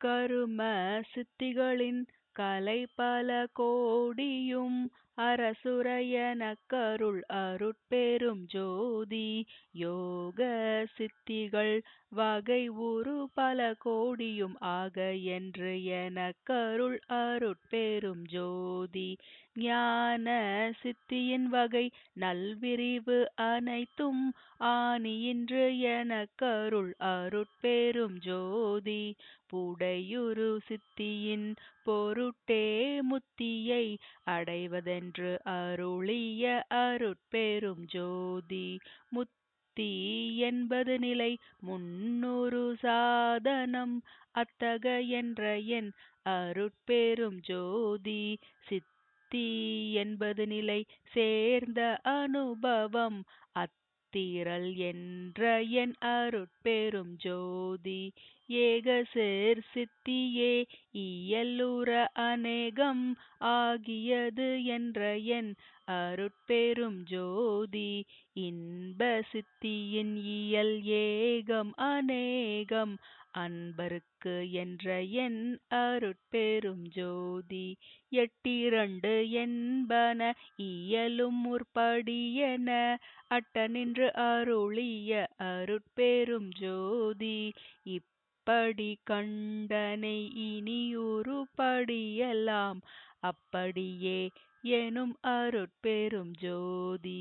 கரும சித்திகளின் கலை பல கோடியும் அரசுரையனக்கருள் அருட்பெரும் ஜோதி. யோக சித்திகள் வகை உரு பல கோடியும் ஆக என்று எனக்கருள் அருட்பெரும் ஜோதி. ஞான சித்தியின் வகை நல்விரிவு அனைத்தும் ஆணியின்று எனக்கருள் அருட்பெரும் ஜோதி. புடையுரு சித்தியின் பொருட்டே முத்தியை என்று அருளிய அருட்பெரும் ஜோதி முத்தி என்பது நிலை முன்னூறு சாதனம். அத்தக என்ற என் அருட்பெரும் ஜோதி சித்தி என்பது நிலை சேர்ந்த அனுபவம். அத்திரல் என்ற என் அருட்பெரும் ஜோதி ஏகசேர் சித்தியே இயலுற அநேகம் ஆகியது என்ற என் அருட்பெரும் ஜோதி. இன்ப சித்தியின் இயல் ஏகம் அநேகம் அன்பருக்கு என்ற என் அருட்பெரும் ஜோதி எட்டிரண்டு என்பன இயலும் முற்படியென அட்ட நின்று அருளிய அருட்பெரும் ஜோதி இப்படி கண்டனை இனியுருப்படியெல்லாம் அப்படியே எனும் அருட்பெரும் ஜோதி.